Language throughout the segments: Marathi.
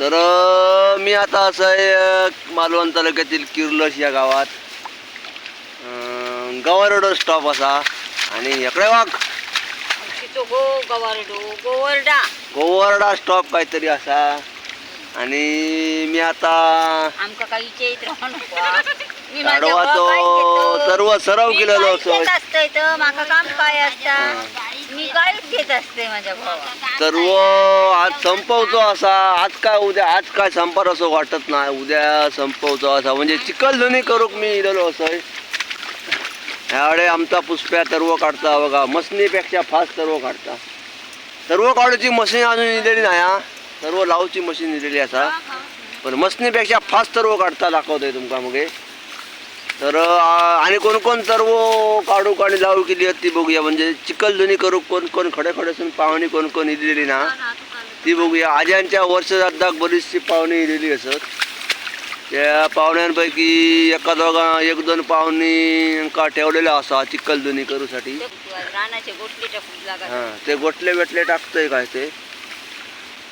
तर मी आता असं आहे मालवण तालुक्यातील किर्लस या गावात. अं, गवा रोड स्टॉप असा आणि इकडे वाघ. गो गवारडो गोवरडा. गोवर्डा स्टॉप काहीतरी असा. आणि मी आता हा. घेतो. सर्व सराव केलेलो असते काम काय असता? मी गाईच घेत असते माझ्या भावात सर्व आज संपवतो असा. आज काय उद्या? आज काय संपार असं वाटत नाही. उद्या संपवतो असा. म्हणजे चिखलधनी करूक मी इलेलो असं. ह्यावेळे आमचा पुष्प्या तरव काढता बघा. मशनीपेक्षा फास्ट तरव काढता. तरव काढूची मशीन अजून इलेली नाही हा. सर्व लावची मशीन इलेली असा. पण मशनीपेक्षा फास्ट तरव काढता दाखवतोय तुमका मग. तर आणि कोण कोण सर्व काढूक आणि लावू केली आहेत ती बघूया. म्हणजे चिखलधनी करू कोण कोण खडे खडेसून पाहुणी कोण कोण इलेली ना? ती बघूया. आज्यांच्या वर्षश्राद्धाक बरीचशी पाहुणी इलेली असत त्या पाहुण्यांपैकी एका दोघा एक दोन पाहुणी का ठेवलेल्या असा चिखलधनी करूसाठी. हां ते गोटले वेटले टाकतंय काय ते.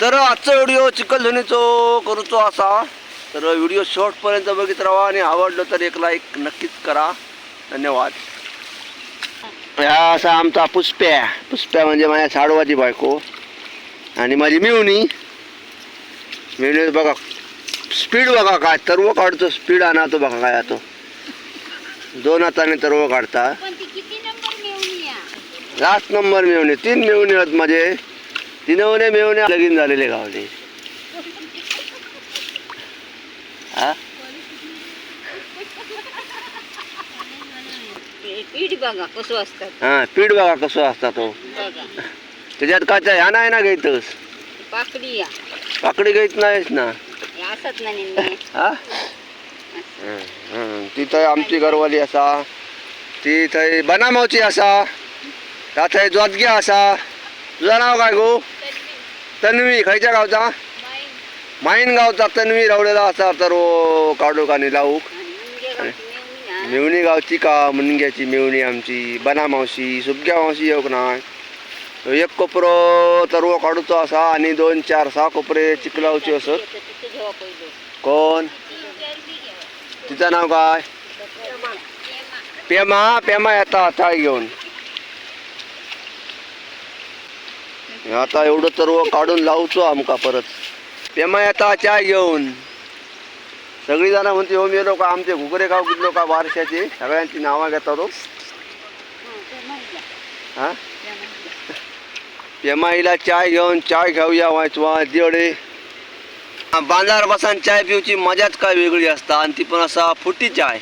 तर आजचा व्हिडिओ चिखलधनीचो करूचो असा. तर व्हिडिओ शेवटपर्यंत बघित राहा आणि आवडलं तर एक लाईक नक्कीच करा. धन्यवाद. हा असा आमचा पुष्प्या. पुष्प्या म्हणजे माझ्या साडवाची बायको. आणि माझी मिवणी मिवणी बघा स्पीड बघा काय तरव काढतो स्पीड आणा तो बघा काय तो दोन हाताने तरव काढता. लास्ट नंबर मिळवणे तीन मिळवणे आहेत माझे. तिनवणे मिळवणे लगीन झालेले गावले हा पीठ बघा कसं असतात. हा पीठ बघा कसं असता तो बघा. त्याच्यात काय ह्या नाही ना घेतस? पाकडी या. पाकडी घेत नाहीस ना. हे असत हा? हं, हं. ती थंय आमची घरवाली असा. ती थंय बनामावची असा. त्या थंय जोदगी असा. तुझं नाव काय गो? तन्वी. खयच्या गावचा? माईन. गावचा तन्वी रावलेला असा तर ओ काढूक आणि लावूक मेवणी गावची का मुनग्याची मेवणी आमची बना मावशी सुबग्या मावशी येऊक नाय. एक कोपरो तरवो काढूचो असा आणि दोन चार सहा कोपरे चिखलावचे असत. कोण? तिचं नाव काय? पेमा पेमा येता चाळ घेऊन. आता एवढं तरव काढून लावचो आमका परत. पेमा येता चाय घेऊन. सगळी जण म्हणते हो मेलो का आमचे घुगरे गाव कितलो का बारशाचे सगळ्यांची नावं घेता तो हा? पेमाईला चाय घेऊन चाय घेऊया वाचवा दिवडे बांधार बसान चाय पिऊची मजाच काय वेगळी असता. आणि ती पण असा फुटी चाय.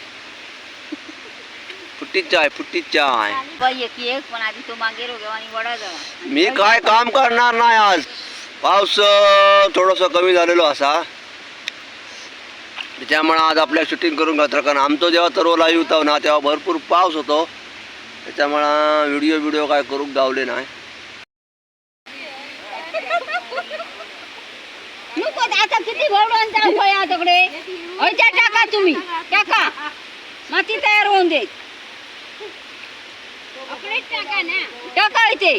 फुटी चाय फुटी चाय. बाई एक एक पण आधी तो मागे रो आणि वडा जावा मी काय काम करणार नाही आज? पाऊस थोडस कमी झालेलो असा. त्याच्यामुळे आज आपल्या शूटिंग करून घातलं कारण आमचं जेव्हा तर लाईव्ह होता ना तेव्हा भरपूर पाऊस होतो. त्याच्यामुळं व्हिडिओ व्हिडिओ काय करूक गावले नाही. आता किती भरवडांचा फळ आताकडे हयच्या टाका तुम्ही. टाका. माती तयार होऊन दे. टाका इथे.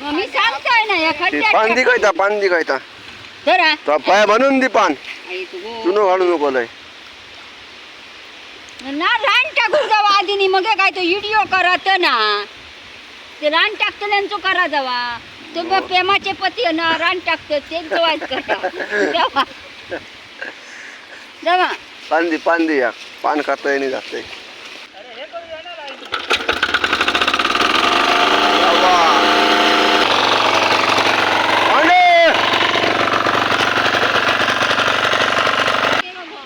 मग मी सांगताय ना या ती खड्ड्यात पान दी टाका. धरा तो पाय बनवून दी पान. तू. तुनं घालू नको लय. ना रान टाकून जावा आधी मग काय तो व्हिडिओ करत ना. ते रान टाकतो त्यांचं करा जावा. तो बा प्रेमाचे पती आहे ना रान टाकतो तेच जवायच करा जावा. जावा. पान दी पान दी या. पान खाता येणे जाते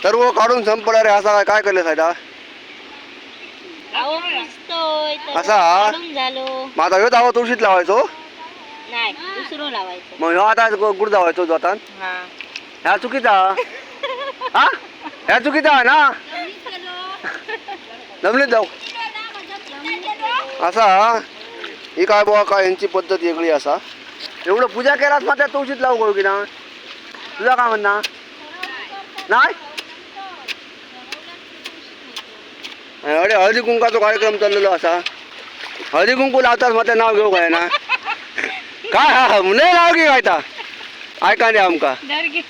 सर्व काढून संपला रे असा काय केलं सायदा? अहो पुसतोय तर असा? काढून झालो. मग आता ह्यो दावा तुळशीत लावायचो? नाही दुसरं लावायचं. मग ह्यो आता गुड दावायचो जातात हा. ह्या चुकीचा? हा? ह्या चुकीचा आहे ना? जमलीत जाऊ. असा? ही काय बुवा काय यांची पद्धत वेगळी असा? एवढं पूजा केलास माझ्या तुळशीत लावू करू की ना तुझा काय म्हणणं? नाही? अरे हळदी कुंकाचा कार्यक्रम चाललेलो असा. हळदी कुंकू लावताच माझं नाव घेऊ काय ना? काय हा हा नाही नाव की काय ता? ऐका नाही आमका. घे. घे.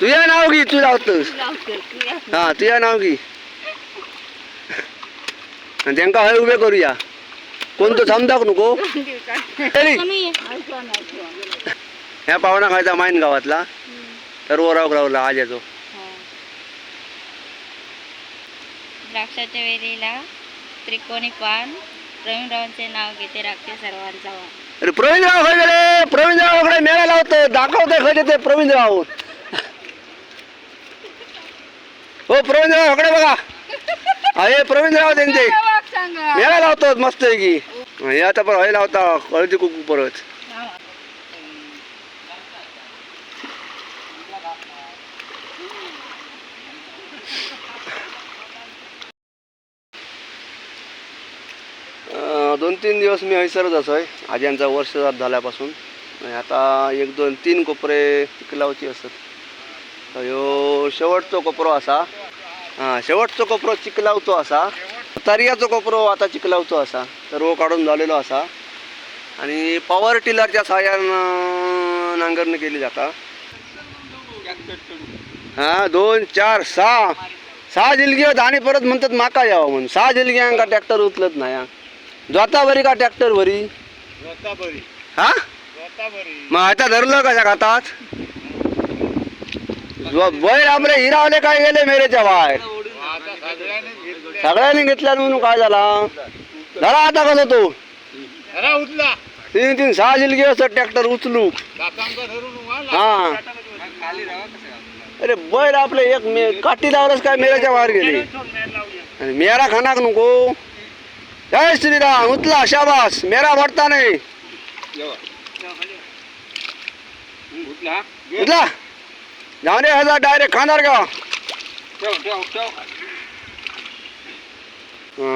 तुझ्या नाव घे तू लावतोस. हा तुझ्या नाव घे. आणि त्यांका हय उभे करूया. कोणतं समजाक नको. ह्या पाहुणा खायचा माईन गावातला. तर ओराव रावला आज येतो द्राक्षाच्या वेलीला त्रिकोणी पान प्रवीणरावांचे नाव घेते राखते सर्वांचा वाण अरे प्रवीणराव खय गेले प्रवीणरावकडे मेळा लावतो दाखवते खय ते प्रवीणराव. हो प्रवीणरावकडे बघा. हा, हे प्रवीणराव त्यांचे. सांगा? मेळा लावतो मस्त आहे की हे आता पण हय लावता हळदी कुकू परत अं, दोन तीन दिवस मी हैसरच असोय. आज्यांचा वर्ष झाल्यापासून. आता एक दोन तीन कोपरे चिखलावची असत. ह्यो शेवटचो कोपरो असा. हां शेवटचो कोपरो चिखलावचो असा. तर्याचो कोपरो आता चिखलावचो असा. तर वो काढून झालेलो असा. आणि पॉवर टिलरच्या साह्यानं नांगरणी केली जाता. हा दोन चार सहा. सहा जिलगी होत आणि परत म्हणतात माका यावं म्हणून. सहा जिलग्यांका ट्रॅक्टर उचलत नाही जोता बरी का ट्रॅक्टर बरी हा? मग आता धरलं कशा खातात बैल आमरे हिरावले काय गेले मेरेच्या बाहेर? सगळ्यांनी घेतल्या म्हणून काय झाला? झाला आता कसं तो. उठला तीन तीन सहा जिलगी असत ट्रॅक्टर उचलू हा. अरे बैल आपले एक मे काठी लावलंच काय मेऱ्याच्या बाहेर गेले. मेरा खानाक नको. जय श्रीराम उतला शाबास. मेरा भरता नाही. उतला दे हजार डायरेक्ट खाणार का?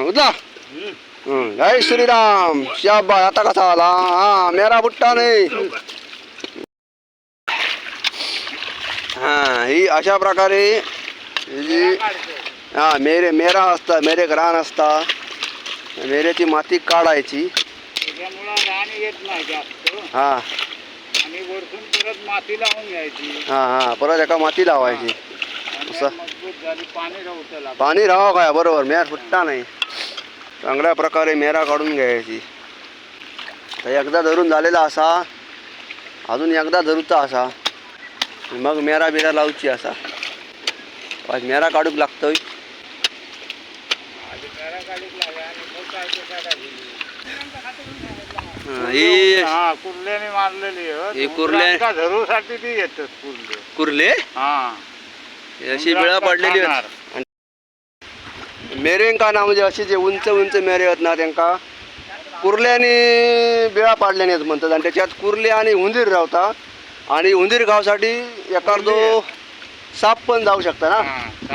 उतला जय श्रीराम शाबास. आता कसा आला? हा मेरा बुट्टा नाही. हा ही अशा प्रकारे ही जी हा मेरे मेरा असता मेरे रान असता मेरेची माती काढायची. त्याच्यामुळं रान येत नाही जास्त. हा. आणि वरतून परत माती लावून घ्यायची. हा हा. परत एका माती लावायची. आणि असं? मजबूत झाली पाणी पाणी राहावं काय? बरोबर. मेर फुटता नाही. चांगल्या प्रकारे मेरा काढून घ्यायची. तर एकदा धरून झालेला असा. अजून एकदा धरूचा असा. मग मेरा बिरा लावची असा. मेरा काढूक लागतोय. हा, ही हा कुर्ल्याने मारलेली आहेत. हे. कुर्ले- उंदरांका धरूसाठी ती येतात कुर्ले. कुर्ले? हा. ही अशी बिळा पडलेली मेरेंका ना म्हणजे अशी जे उंच उंच मेरे आहेत ना त्यांका कुर्ल्याने बिळा पाडल्याने आहेत म्हणतात. आणि त्याच्यात कुर्ले आणि उंदीर रावता. आणि उंदीर गावसाठी एखादो साप पण जाऊ शकता ना.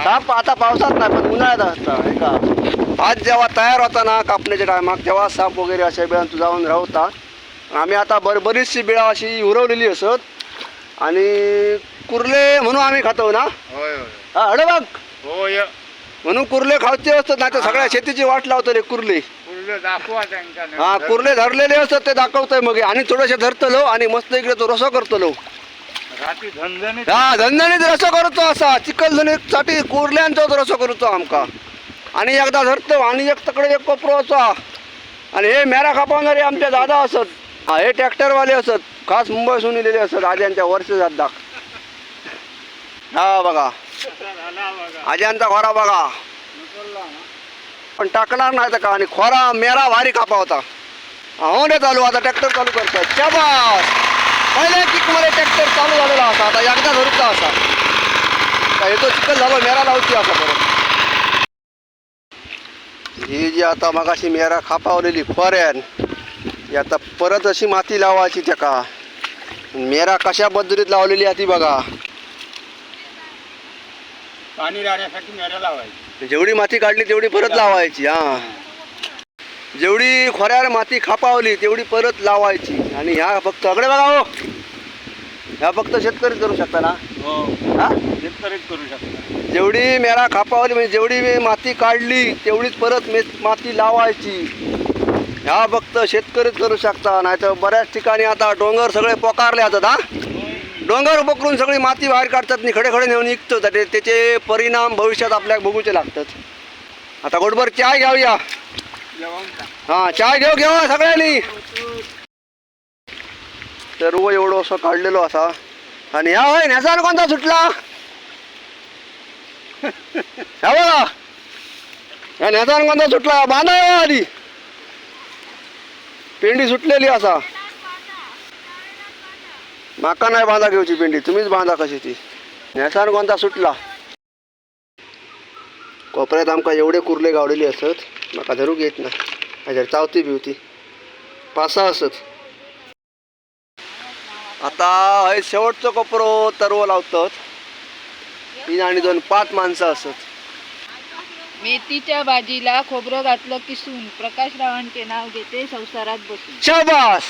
साप. आता पावसात नाही पण उन्हाळ्यात असता हे का? आज जेव्हा तयार होता ना कापण्याच्या टायमाक तेव्हा साप वगैरे अशा बिळांत जाऊन राहता आम्ही आता बर बरीचशी बिळा अशी उरवलेली असत. आणि कुर्ले म्हणून आम्ही खातो ना. हा अडे बघ होय. म्हणून कुर्ले खावचे असतात नाही तर सगळ्या शेतीची वाट लावतो रे कुर्ले. हा कुर्ले धरलेले असतात ते दाखवतोय मग. आणि थोडेसे धरतलो आणि मस्त इकडे तो रसो करतलो. हा धंद्याने रसो करतो असा. चिखलधनीसाठी कुर्ल्यांचोच रसो करतो आमका. आणि एकदा धरतो आणि एक तकडे एक कोपरो असा आणि हे मेरा कापावणारे आमचे दादा असत हा हे ट्रॅक्टरवाले असत खास मुंबईसून इलेले असत आज्यांच्या वर्ष दाख. हा बघा. आज्यांचा खोरा बघा. पण टाकणार नाही तर का? आणि खोरा मेरा भारी कापा होता. हो नाही चालू. आता ट्रॅक्टर चालू करतात. शाबास! पहिल्या किकमध्ये ट्रॅक्टर चालू झालेला असा आता एकदा धरूचा असा. येतो चिकल झालो मेरा लावची असा परत. ही जी आता मगाशी मेरा खापावलेली खोऱ्यान ही आता परत अशी माती लावायची त्याका. मेरा कशा पद्धतीत लावलेली आहे ती बघा. पाणी राहण्यासाठी मेऱ्या लावायची. जेवढी माती काढली तेवढी परत लावायची हा. जेवढी खोऱ्यावर माती खापावली तेवढी परत लावायची. आणि ह्या फक्त अकडे बघा हो. ह्या फक्त शेतकरीच करू शकता ना? हो. हा? शेतकरीच करू शकता. जेवढी मेरा खापावली म्हणजे जेवढी मी माती काढली तेवढीच परत मे माती लावायची. ह्या फक्त शेतकरीच करू शकता नाही तर बऱ्याच ठिकाणी आता डोंगर सगळे पोकारले जातात हा? डोंगर पकडून सगळी माती बाहेर काढतात आणि खडे खडे नेऊन निघतो तर ते- त्याचे परिणाम भविष्यात आपल्याला बघूचे लागतात. आता गोडभर चाय घ्यावया हां चाय घेऊ घेऊ सगळ्यांनी. सर्व एवढं असं काढलेलो असा. आणि ह्या होय न्यासान कोणता सुटला? या बघा कोणता सुटला बांधा आधी. पेंडी सुटलेली असा. माका नाही बांधा घेऊची पेंडी तुम्हीच बांधा कशी ती. नेसान कोणता सुटला? कोपऱ्यात आमका एवढे कुर्ले गावलेले असत म्हाका धरूक येत ना हाजेर चावती बिवती. पाच सहा असत. आता हय शेवटचो कोपरो तरवो लावतात. तीन आणि दोन पाच माणसं असत. मेथीच्या भाजीला खोबरं घातलं किसून प्रकाश रावणचे नाव घेते संसारात बसून. शाबास!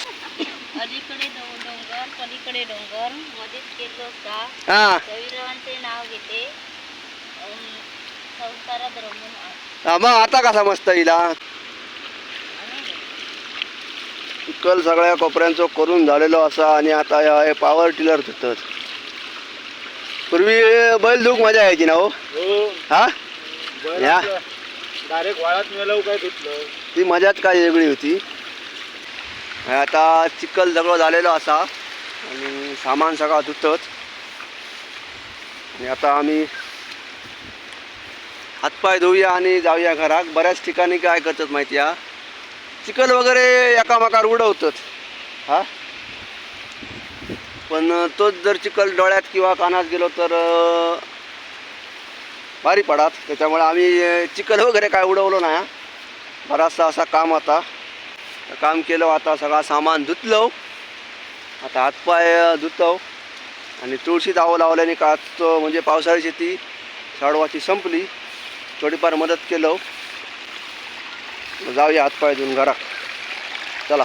अलीकडे डो- डोंगर पलीकडे डोंगर मध्येच हा. रविरावांचे नाव घेते. अं, संसारात रमून. हा, मग आता कसा मस्त येईला कल सगळ्या कोपऱ्यांचो करून झालेलो असा आणि आता हे पॉवर टिलर धुतात पूर्वी बैल धूक मजा यायची ना हो? हो. हा? या. डायरेक्ट वाळात मेलव काय धुतलं? ती मजाच काय वेगळी होती. आता चिखल सगळं झालेलो असा. आणि सामान सगळं धुतत आणि आता आम्ही हातपाय धुऊया आणि जाऊया घरात. बऱ्याच ठिकाणी काय करतात माहिती आहे चिखल वगैरे एकामेकार उडवतात. हा? पण तोच जर चिखल डोळ्यात किंवा कानात गेलो तर भारी पडात त्याच्यामुळे आम्ही चिखल वगैरे काय उडवलो नाही बराचसा असा काम होता. काम केलं आता सगळा सामान धुतलं आता हातपाय धुतो आणि तुळशी दावं लावल्याने का म्हणजे पावसाळी शेती साडवाची संपली. थोडीफार मदत केलं जाऊया हातपाय धुवून घरात चला.